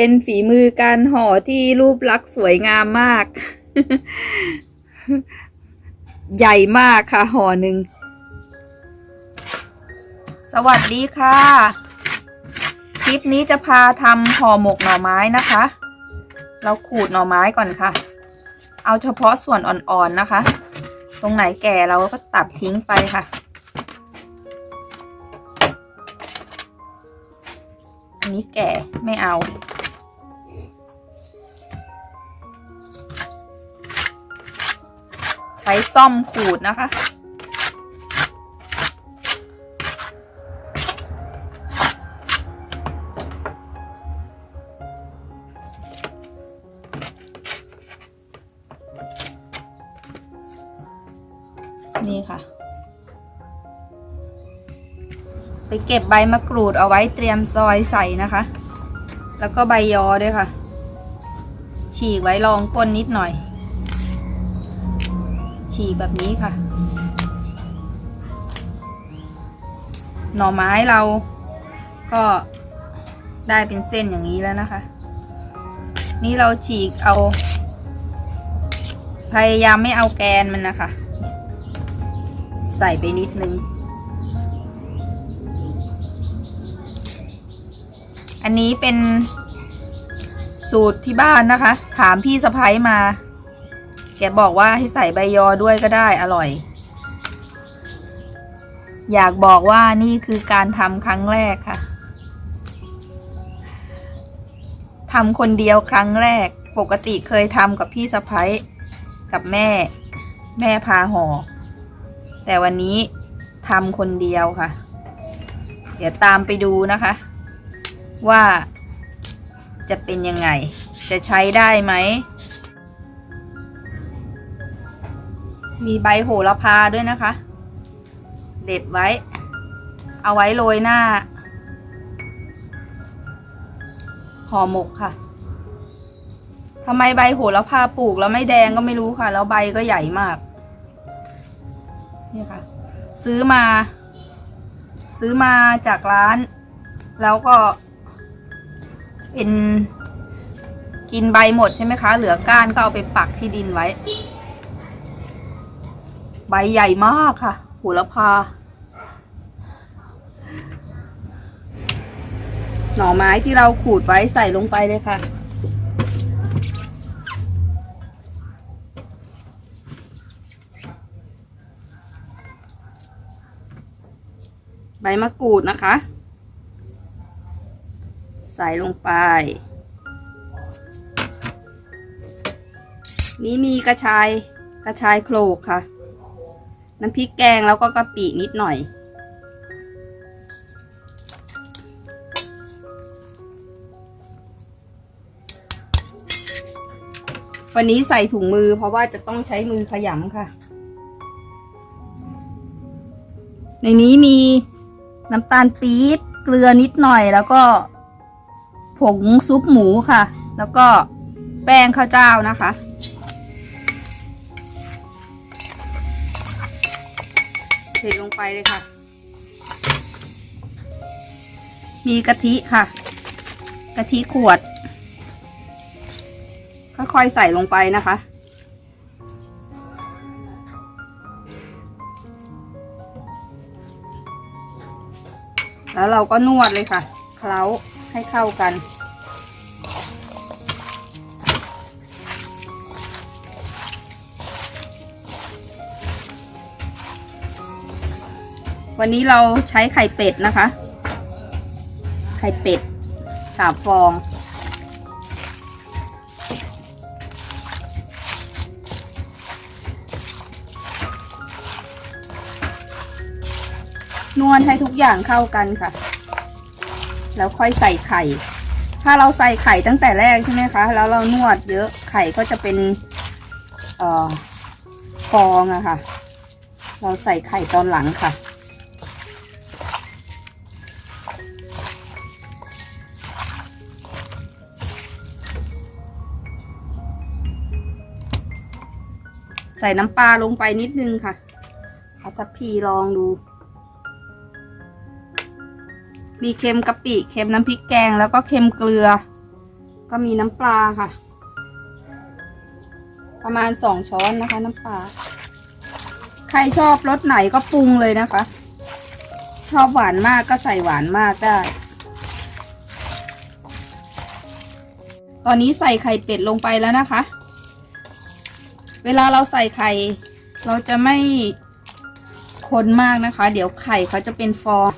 เป็นฝีมือการห่อที่รูปลักษณ์สวยงามมาก ใหญ่มากค่ะห่อหนึ่ง สวัสดีค่ะ คลิปนี้จะพาทำห่อหมกหน่อไม้นะคะ เราขูดหน่อไม้ก่อนค่ะ เอาเฉพาะส่วนอ่อนๆนะคะ ตรงไหนแก่เราก็ตัดทิ้งไปค่ะอันนี้แก่ไม่เอา ช้ซ่อมขูดนะคะ นี่ค่ะ ไปเก็บใบมะกรูดเอาไว้เตรียมซอยใส่นะคะ แล้วก็ใบยอด้วยค่ะ ฉีกไว้รองก้นนิดหน่อย ฉีกแบบนี้ค่ะ หน่อไม้เราก็ได้เป็นเส้นอย่างนี้แล้วนะคะ นี่เราฉีกเอา พยายามไม่เอาแกนมันนะคะ ใส่ไปนิดนึง อันนี้เป็นสูตรที่บ้านนะคะ ถามพี่สะพ้ยมา แกบอกว่าให้ใส่ใบยอด้วยก็ได้อร่อย อยากบอกว่านี่คือการทำครั้งแรกค่ะทำคนเดียวครั้งแรก ปกติเคยทำกับพี่สะพ้ยกับแม่ แม่พาห่อแต่วันนี้ทำคนเดียวค่ะ เดี๋ยวตามไปดูนะคะ ว่าจะเป็นยังไง จะใช้ได้ไหม มีใบโหระพาด้วยนะคะ เด็ดไว้ เอาไว้โรยหน้าห่อหมกค่ะทำไมใบโหระพาปลูกแล้วไม่แดงก็ไม่รู้ค่ะ แล้วใบก็ใหญ่มาก นี่ค่ะ ซื้อมา ซื้อมาจากร้าน แล้วก็ เป็น กินใบหมดใช่ไหมคะ เหลือก้านก็เอาไปปักที่ดินไว้ ใบใหญ่มากค่ะโหูละพา หน่อไม้ที่เราขูดไว้ใส่ลงไปเลยค่ะ ใบมะกรูดนะคะ ใส่ลงไปนี้มีกระชายกระชายโคลกค่ะ น้ำพริกแกงแล้วก็กะปินิดหน่อย วันนี้ใส่ถุงมือเพราะว่าจะต้องใช้มือขยำค่ะ ในนี้มีน้ำตาลปี๊บเกลือนิดหน่อยแล้วก็ผงซุปหมูค่ะ แล้วก็แป้งข้าวเจ้านะคะ เทลงไปเลยค่ะ มีกะทิค่ะ กะทิขวด ค่อยๆใส่ลงไปนะคะ แล้วเราก็นวดเลยค่ะ เคล้าให้เข้ากัน วันนี้เราใช้ไข่เป็ดนะคะ ไข่เป็ดสามฟอง นวดให้ทุกอย่างเข้ากันค่ะ แล้วค่อยใส่ไข่ ถ้าเราใส่ไข่ตั้งแต่แรกใช่ไหมคะ แล้วเรานวดเยอะไข่ก็จะเป็นเอ่อฟองอะค่ะ เราใส่ไข่ตอนหลังค่ะ ใส่น้ำปลาลงไปนิดนึงค่ะเอาทัพพีลองดู มีเค็มกะปิ เค็มน้ำพริกแกง แล้วก็เค็มเกลือ ก็มีน้ำปลาค่ะ ประมาณสองช้อนนะคะ น้ำปลา ใครชอบรสไหนก็ปรุงเลยนะคะ ชอบหวานมากก็ใส่หวานมากได้ ตอนนี้ใส่ไข่เป็ดลงไปแล้วนะคะ เวลาเราใส่ไข่ เราจะไม่คนมากนะคะ เดี๋ยวไข่เขาจะเป็นฟอง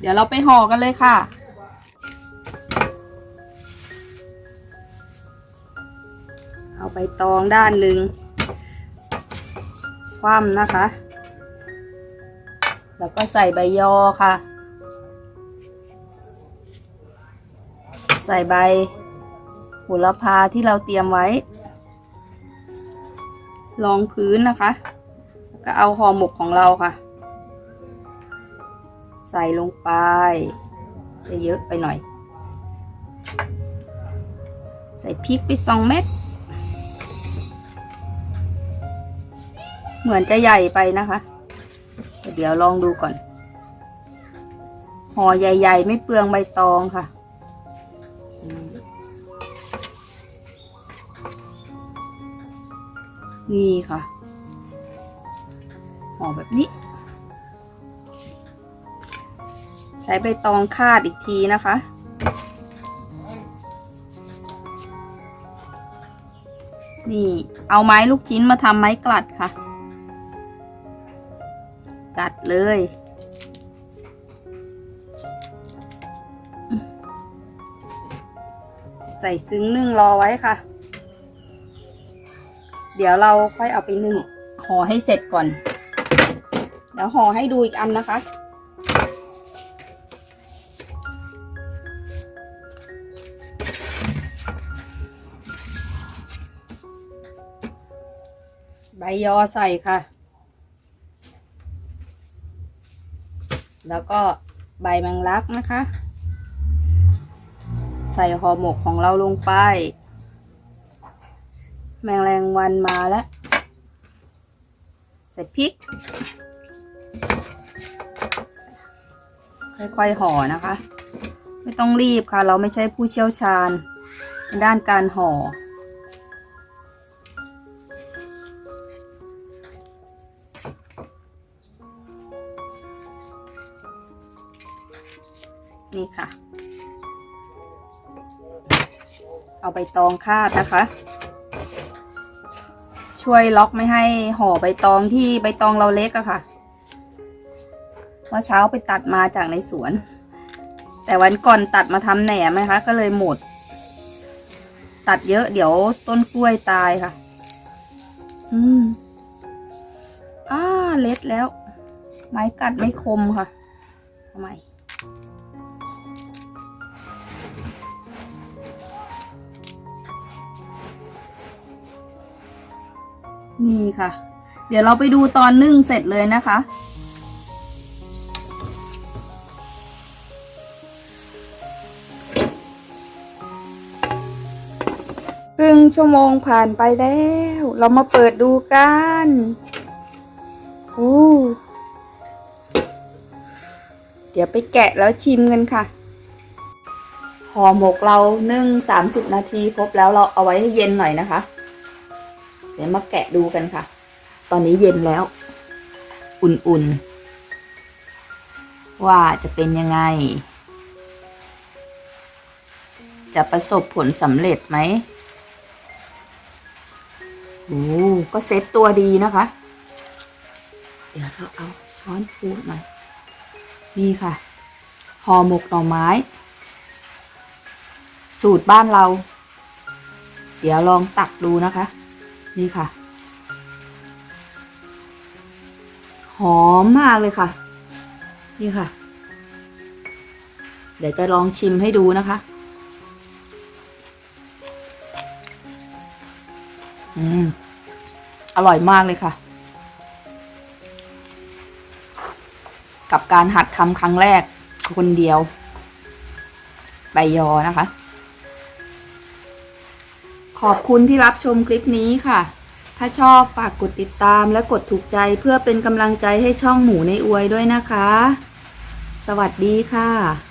เดี๋ยวเราไปห่อกันเลยค่ะ เอาใบตองด้านหนึ่ง คว่ำนะคะ แล้วก็ใส่ใบยอค่ะ ใส่ใบโหระพาที่เราเตรียมไว้ รองพื้นนะคะ ก็เอาห่อหมกของเราค่ะ ใส่ลงไป จะเยอะไปหน่อย ใส่พริกไปสองเม็ด เหมือนจะใหญ่ไปนะคะ เดี๋ยวลองดูก่อน ห่อใหญ่ ๆ ไม่เปลืองใบตองค่ะ นี่ค่ะ ห่อแบบนี้ ใช้ใบตองคาดอีกทีนะคะนี่ เอาไม้ลูกชิ้นมาทำไม้กลัดค่ะ กัดเลย ใส่ซึ้งนึ่งรอไว้ค่ะ เดี๋ยวเราค่อยเอาไปนึ่งห่อให้เสร็จก่อน เดี๋ยวห่อให้ดูอีกอันนะคะใบยอใส่ค่ะ แล้วก็ใบแมงลักนะคะ ใส่ห่อหมกของเราลงไป แมงแรงวันมาแล้ว ใส่พริก ค่อยๆห่อนะคะ ไม่ต้องรีบค่ะ เราไม่ใช่ผู้เชี่ยวชาญในด้านการห่อ เอาใบตองคาดนะคะ ช่วยล็อกไม่ให้ห่อใบตองที่ใบตองเราเล็กอะค่ะเมื่อเช้าไปตัดมาจากในสวน แต่วันก่อนตัดมาทำแหนมนะคะ ก็เลยหมด ตัดเยอะเดี๋ยวต้นกล้วยตายค่ะ อืมอ่าเล็ดแล้ว ไม้กัดไม่คมค่ะทำไม นี่ค่ะ เดี๋ยวเราไปดูตอนนึ่งเสร็จเลยนะคะ ครึ่งชั่วโมงผ่านไปแล้ว เรามาเปิดดูกันอู้เดี๋ยวไปแกะแล้วชิมกันค่ะห่อหมกเรานึ่งสามสิบนาทีครบแล้วเราเอาไว้ให้เย็นหน่อยนะคะ เดี๋ยวมาแกะดูกันค่ะ ตอนนี้เย็นแล้ว อุ่นๆ ว่าจะเป็นยังไง จะประสบผลสำเร็จไหมโอ้ก็เซ็ตตัวดีนะคะ เดี๋ยวเราเอาช้อนฟูดมานี่ค่ะห่อหมกหน่อไม้ สูตรบ้านเรา เดี๋ยวลองตักดูนะคะ นี่ค่ะ หอมมากเลยค่ะ นี่ค่ะ เดี๋ยวจะลองชิมให้ดูนะคะ อืม อร่อยมากเลยค่ะ กับการหัดทำครั้งแรกคนเดียว ใบยอนะคะ ขอบคุณที่รับชมคลิปนี้ค่ะ ถ้าชอบฝากกดติดตามและกดถูกใจเพื่อเป็นกำลังใจให้ช่องหมูในอวยด้วยนะคะ สวัสดีค่ะ